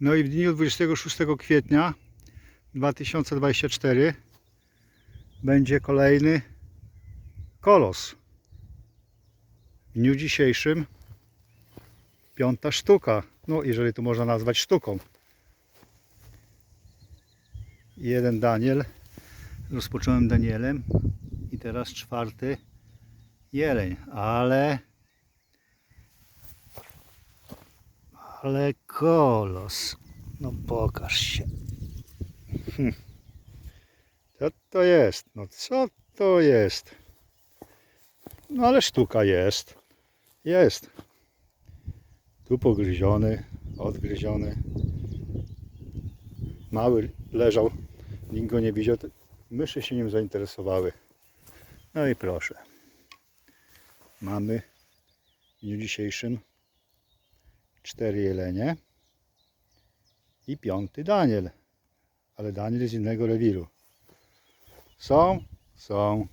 No i w dniu 26 kwietnia 2024 będzie kolejny kolos. W dniu dzisiejszym piąta sztuka. No, jeżeli to można nazwać sztuką. Jeden Daniel. Rozpocząłem Danielem i teraz czwarty jeleń, ale ale kolos. No pokaż się. Hm. Co to jest? No co to jest? No ale sztuka jest. Jest. Tu pogryziony, odgryziony. Mały leżał, nikt go nie widział. Myszy się nim zainteresowały. No i proszę. Mamy w dniu dzisiejszym cztery jelenie i piąty Daniel. Ale Daniel z innego rewiru. Są? Są.